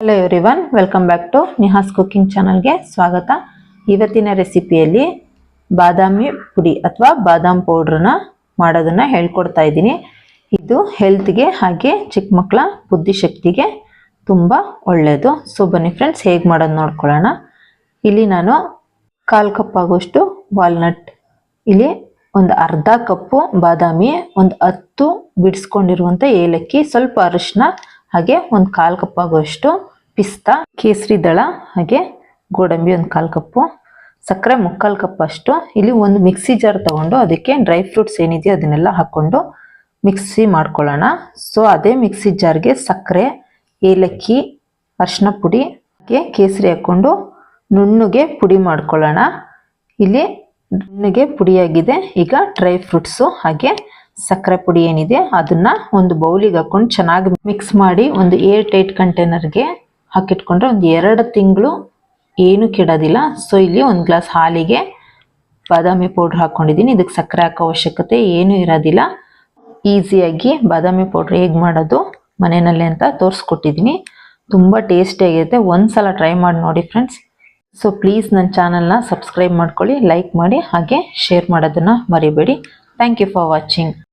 Hello everyone welcome back to Niha's cooking ಚಾನಲ್ಗೆ ಸ್ವಾಗತ. ಇವತ್ತಿನ ರೆಸಿಪಿಯಲ್ಲಿ ಬಾದಾಮಿ ಪುಡಿ ಅಥವಾ ಬಾದಾಮ್ ಪೌಡ್ರನ್ನ ಮಾಡೋದನ್ನು ಹೇಳ್ಕೊಡ್ತಾ ಇದ್ದೀನಿ. ಇದು ಹೆಲ್ತ್ಗೆ ಹಾಗೆ ಚಿಕ್ಕ ಮಕ್ಕಳ ಬುದ್ಧಿಶಕ್ತಿಗೆ ತುಂಬ ಒಳ್ಳೆಯದು ಸೊ ಬನ್ನಿ ಫ್ರೆಂಡ್ಸ್ ಹೇಗೆ ಮಾಡೋದು ನೋಡ್ಕೊಳ್ಳೋಣ. ಇಲ್ಲಿ ನಾನು ಕಾಲು ಕಪ್ ಆಗೋಷ್ಟು ವಾಲ್ನಟ್ ಇಲ್ಲಿ ಒಂದು ಅರ್ಧ ಕಪ್ಪು ಬಾದಾಮಿ, ಒಂದು ಹತ್ತು ಬಿಡಿಸ್ಕೊಂಡಿರುವಂಥ ಏಲಕ್ಕಿ, ಸ್ವಲ್ಪ ಅರಿಶಿನ ಹಾಗೆ ಒಂದು ಕಾಲು ಕಪ್ ಆಗುವಷ್ಟು ಪಿಸ್ತಾ, ಕೇಸರಿ ದಳ, ಹಾಗೆ ಗೋಡಂಬಿ ಒಂದು ಕಾಲು ಕಪ್ಪು, ಸಕ್ಕರೆ ಮುಕ್ಕಾಲು ಕಪ್ ಅಷ್ಟು. ಇಲ್ಲಿ ಒಂದು ಮಿಕ್ಸಿ ಜಾರ್ ತಗೊಂಡು ಅದಕ್ಕೆ ಡ್ರೈ ಫ್ರೂಟ್ಸ್ ಏನಿದೆಯೋ ಅದನ್ನೆಲ್ಲ ಹಾಕ್ಕೊಂಡು ಮಿಕ್ಸಿ ಮಾಡ್ಕೊಳ್ಳೋಣ. ಸೊ ಅದೇ ಮಿಕ್ಸಿ ಜಾರ್ಗೆ ಸಕ್ಕರೆ, ಏಲಕ್ಕಿ ಅರಿಶಿನ ಪುಡಿ, ಹಾಗೆ ಕೇಸರಿ ಹಾಕ್ಕೊಂಡು ನುಣ್ಣಗೆ ಪುಡಿ ಮಾಡ್ಕೊಳ್ಳೋಣ. ಇಲ್ಲಿ ನುಣ್ಣಗೆ ಪುಡಿಯಾಗಿದೆ ಈಗ ಡ್ರೈ ಫ್ರೂಟ್ಸು, ಹಾಗೆ ಸಕ್ಕರೆ ಪುಡಿ ಏನಿದೆ ಅದನ್ನ ಒಂದು ಬೌಲಿಗೆ ಹಾಕೊಂಡು ಚೆನ್ನಾಗಿ ಮಿಕ್ಸ್ ಮಾಡಿ ಒಂದು ಏರ್ ಟೈಟ್ ಕಂಟೈನರ್ಗೆ ಹಾಕಿಟ್ಕೊಂಡ್ರೆ ಒಂದು ಎರಡು ತಿಂಗಳು ಏನು ಕೆಡೋದಿಲ್ಲ. ಸೊ ಇಲ್ಲಿ ಒಂದು ಗ್ಲಾಸ್ ಹಾಲಿಗೆ ಬಾದಾಮಿ ಪೌಡ್ರ್ ಹಾಕ್ಕೊಂಡಿದ್ದೀನಿ ಇದಕ್ಕೆ ಸಕ್ಕರೆ ಹಾಕೋ ಅವಶ್ಯಕತೆ ಏನೂ ಇರೋದಿಲ್ಲ. ಈಸಿಯಾಗಿ ಬಾದಾಮಿ ಪೌಡ್ರ್ ಹೇಗೆ ಮಾಡೋದು ಮನೆಯಲ್ಲೇ ಅಂತ ತೋರಿಸ್ಕೊಟ್ಟಿದ್ದೀನಿ. ತುಂಬ ಟೇಸ್ಟಿಯಾಗಿರುತ್ತೆ ಒಂದು ಸಲ ಟ್ರೈ ಮಾಡಿ ನೋಡಿ ಫ್ರೆಂಡ್ಸ್ ಸೊ ಪ್ಲೀಸ್ ನನ್ನ ಚಾನಲ್ನ ಸಬ್ಸ್ಕ್ರೈಬ್ ಮಾಡ್ಕೊಳ್ಳಿ ಲೈಕ್ ಮಾಡಿ, ಹಾಗೆ ಶೇರ್ ಮಾಡೋದನ್ನು ಮರಿಬೇಡಿ. Thank you for watching